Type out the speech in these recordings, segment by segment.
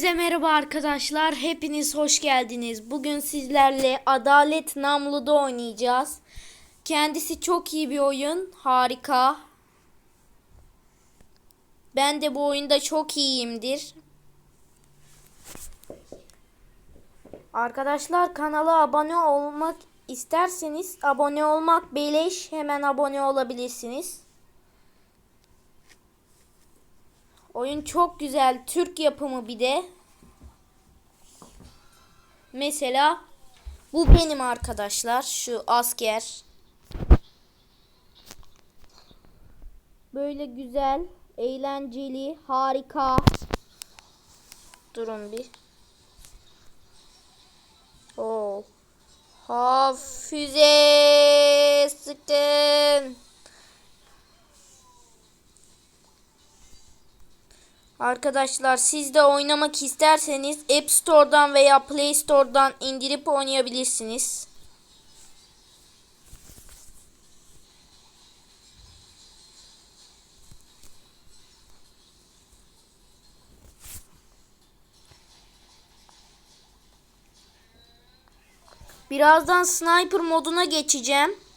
Hepinize merhaba arkadaşlar. Hepiniz hoş geldiniz. Bugün sizlerle Adalet Namlu'da oynayacağız. Kendisi çok iyi bir oyun. Harika. Ben de bu oyunda çok iyiyimdir. Arkadaşlar kanala abone olmak isterseniz abone olmak beleş. Hemen abone olabilirsiniz. Oyun çok güzel. Türk yapımı bir de. Mesela bu benim arkadaşlar. Şu asker. Böyle güzel, eğlenceli, harika. Durun bir. Oo. Ha füze sıkın. Arkadaşlar siz de oynamak isterseniz App Store'dan veya Play Store'dan indirip oynayabilirsiniz. Birazdan sniper moduna geçeceğim.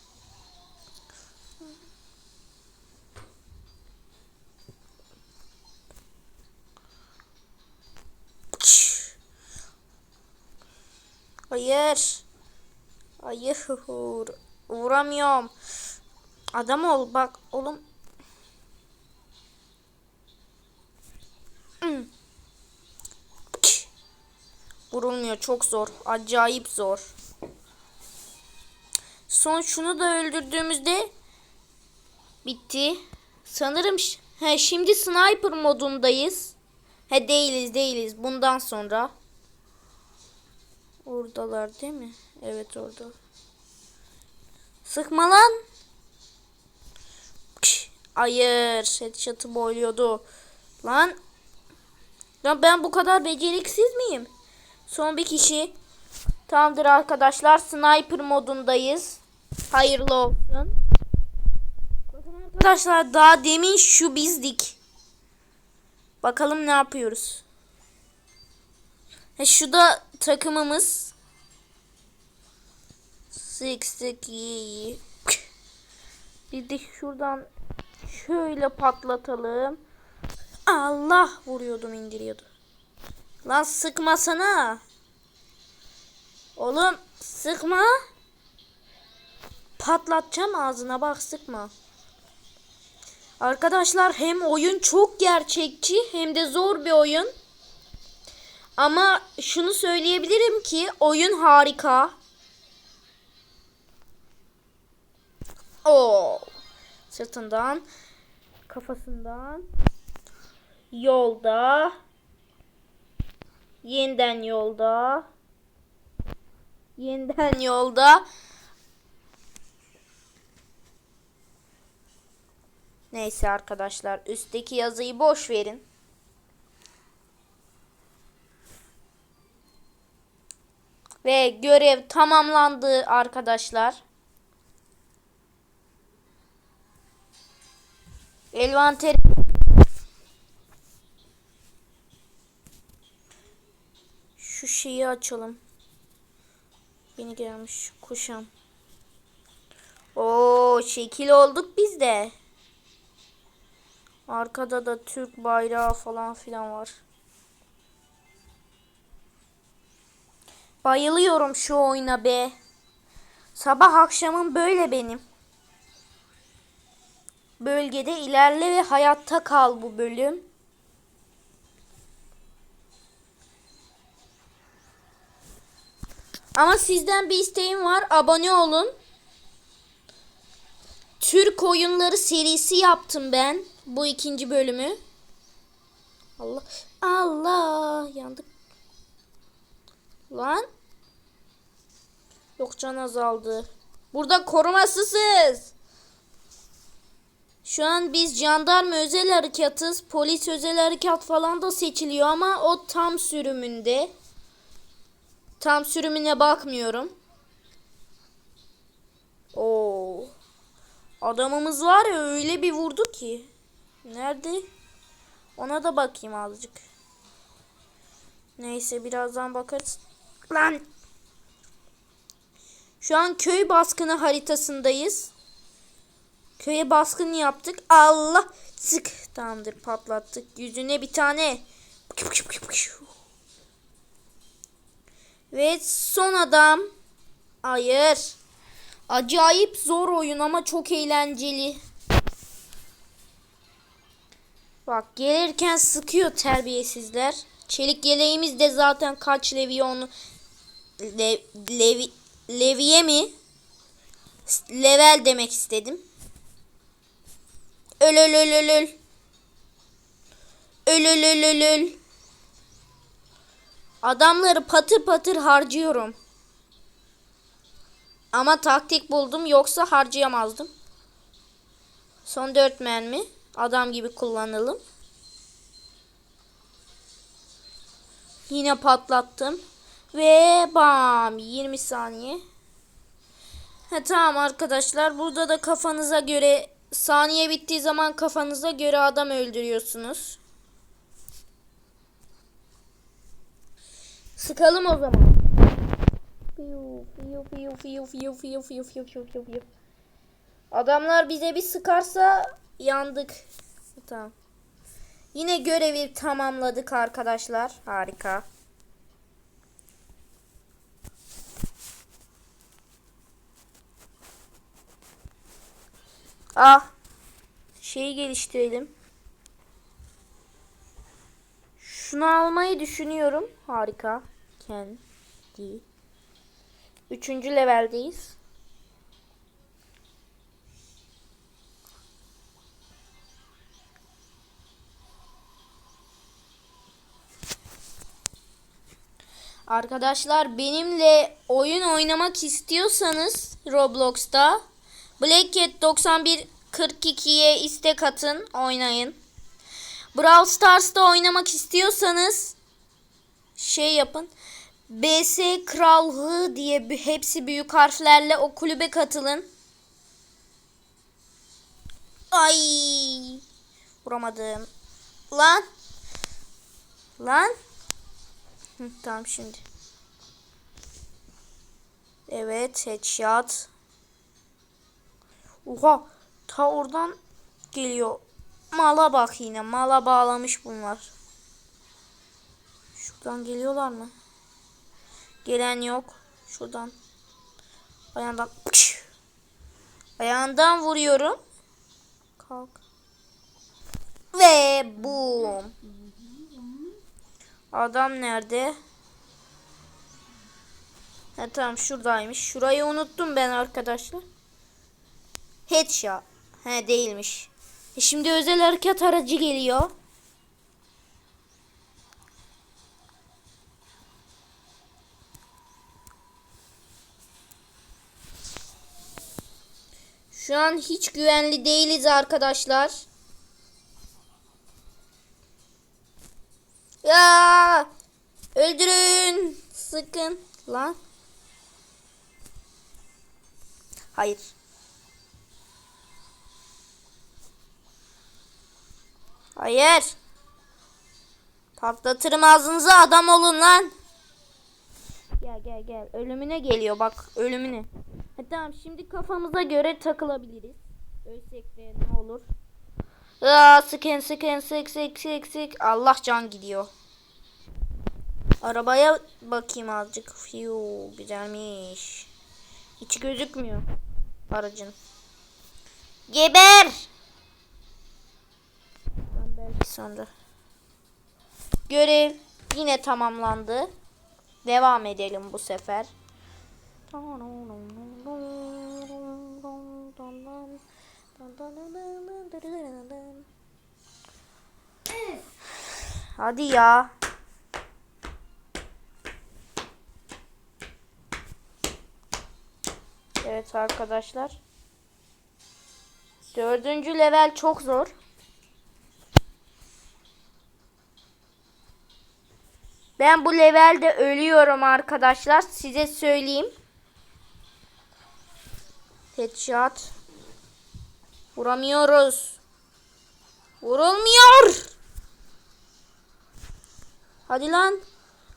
Hayır. Hayır. Vuramıyorum. Adam ol bak oğlum. Hmm. Vurulmuyor çok zor. Acayip zor. Son şunu da öldürdüğümüzde bitti. Sanırım he, şimdi sniper modundayız. He değiliz değiliz bundan sonra. Oradalar değil mi? Evet orada. Sıkma lan. Hayır. Headshot'ı boyluyordu. Lan. Ya ben bu kadar beceriksiz miyim? Son bir kişi. Tamamdır arkadaşlar. Sniper modundayız. Hayırlı olsun. Bakın arkadaşlar daha demin şu bizdik. Bakalım ne yapıyoruz. He, şu da takımımız. Sık iyi. Bir de şuradan şöyle patlatalım. Allah vuruyordum indiriyordu. Lan sıkmasana. Oğlum sıkma. Patlatacağım ağzına bak sıkma. Arkadaşlar hem oyun çok gerçekçi hem de zor bir oyun. Ama şunu söyleyebilirim ki oyun harika. Oo. Sırtından, kafasından, yolda, yeniden yolda, yeniden yolda. Neyse arkadaşlar üstteki yazıyı boş verin. Ve görev tamamlandı arkadaşlar. Elvanter Şu şeyi açalım. Yeni gelmiş kuşam. Oo şekil olduk biz de. Arkada da Türk bayrağı falan filan var. Bayılıyorum şu oyuna be. Sabah akşamım böyle benim. Bölgede ilerle ve hayatta kal bu bölüm. Ama sizden bir isteğim var. Abone olun. Türk oyunları serisi yaptım ben. Bu ikinci bölümü. Allah. Allah. Yandık. Lan. Yok can azaldı. Burada korumasızız. Şu an biz jandarma özel harekatız. Polis özel harekat falan da seçiliyor ama o tam sürümünde. Tam sürümüne bakmıyorum. Oo. Adamımız var ya öyle bir vurdu ki. Nerede? Ona da bakayım azıcık. Neyse birazdan bakarız. Lan. Şu an köy baskını haritasındayız. Köye baskın yaptık. Allah. Sık. Tamamdır patlattık. Yüzüne bir tane. Ve son adam. Hayır. Acayip zor oyun ama çok eğlenceli. Bak gelirken sıkıyor terbiyesizler. Çelik yeleğimiz de zaten kaç leviye onu Le, levi, leviye mi? Level demek istedim. Öl öl öl öl öl. Öl öl öl öl öl. Adamları patır patır harcıyorum. Ama taktik buldum yoksa harcayamazdım. Son 4 mermi. Adam gibi kullanalım. Yine patlattım. Ve bam 20 saniye. Ha, tamam arkadaşlar burada da kafanıza göre saniye bittiği zaman kafanıza göre adam öldürüyorsunuz. Sıkalım o zaman. Adamlar bize bir sıkarsa yandık. Tamam. Yine görevi tamamladık arkadaşlar. Harika. Ah. Şeyi geliştirelim. Şunu almayı düşünüyorum. Harika. Kendi. Üçüncü leveldeyiz. Arkadaşlar benimle oyun oynamak istiyorsanız Roblox'ta Black Cat 91 42'ye istek atın oynayın. Brawl Stars'ta oynamak istiyorsanız şey yapın. BS Krallığı diye bir, hepsi büyük harflerle o kulübe katılın. Ay vuramadım. Lan. Lan. Hı, tamam şimdi. Evet headshot. Oha ta oradan geliyor. Mala bak yine mala bağlamış bunlar. Şuradan geliyorlar mı? Gelen yok. Şuradan. Ayağından. Pış. Ayağından vuruyorum. Kalk. Ve boom. Adam nerede? Ha tamam şuradaymış. Şurayı unuttum ben arkadaşlar. Headshot. He değilmiş. E şimdi özel harekat aracı geliyor. Şu an hiç güvenli değiliz arkadaşlar. Ya öldürün. Sıkın lan. Hayır. Hayır. Patlatırım ağzınıza adam olun lan. Gel gel gel. Ölümüne geliyor bak ölümüne. Ha, tamam şimdi kafamıza göre takılabiliriz. Ölsek de ne olur. Aa, sıkın sıkın sık sık sık sık. Allah can gidiyor. Arabaya bakayım azıcık. Fiu güzelmiş. Hiç gözükmüyor aracın. Geber. Sonra. Görev yine tamamlandı. Devam edelim bu sefer. Hadi ya. Evet arkadaşlar. Dördüncü level çok zor. Ben bu levelde ölüyorum arkadaşlar. Size söyleyeyim. Headshot. Vuramıyoruz. Vurulmuyor. Hadi lan.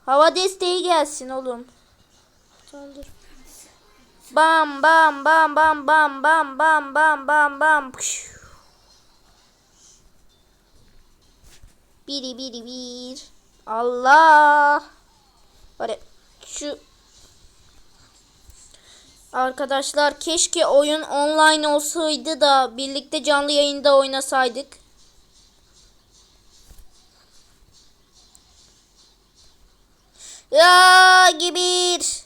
Hava desteği gelsin oğlum. Saldır. Bam bam bam bam bam bam bam bam bam bam. Püş. Biri biri bir. Allah. Böyle şu Arkadaşlar keşke oyun online olsaydı da birlikte canlı yayında oynasaydık. Ya gibir.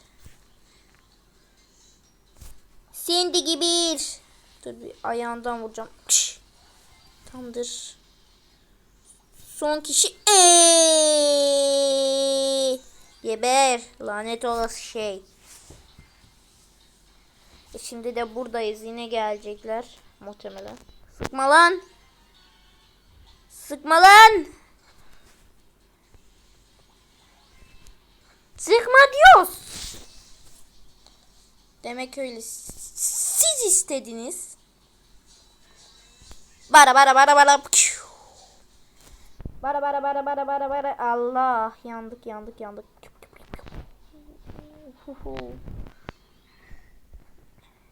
Cindy gibir. Dur bir ayağından vuracağım. Kış. Tamamdır. Son kişi. Eee! Geber. Lanet olası şey. E şimdi de buradayız. Yine gelecekler. Muhtemelen. Sıkma lan. Sıkma lan. Sıkma diyoruz. Demek öyle. Siz istediniz. Bara bara bara bara. Pşu. Bara bara bara bara bara bara. Allah yandık yandık yandık.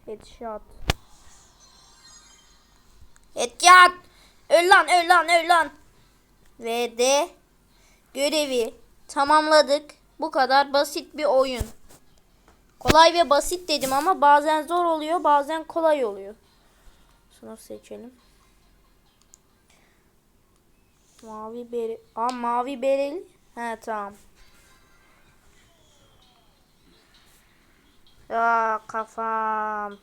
Headshot. Headshot. Öl lan öl lan öl lan. Ve de görevi tamamladık. Bu kadar basit bir oyun. Kolay ve basit dedim ama bazen zor oluyor bazen kolay oluyor. Sınıf seçelim. Mavi beri. Aa mavi bereli. He tamam. Ya kafam.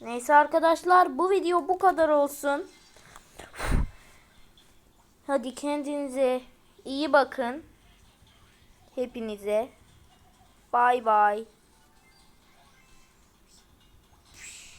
Neyse arkadaşlar bu video bu kadar olsun. Hadi kendinize iyi bakın. Hepinize. Bay bay.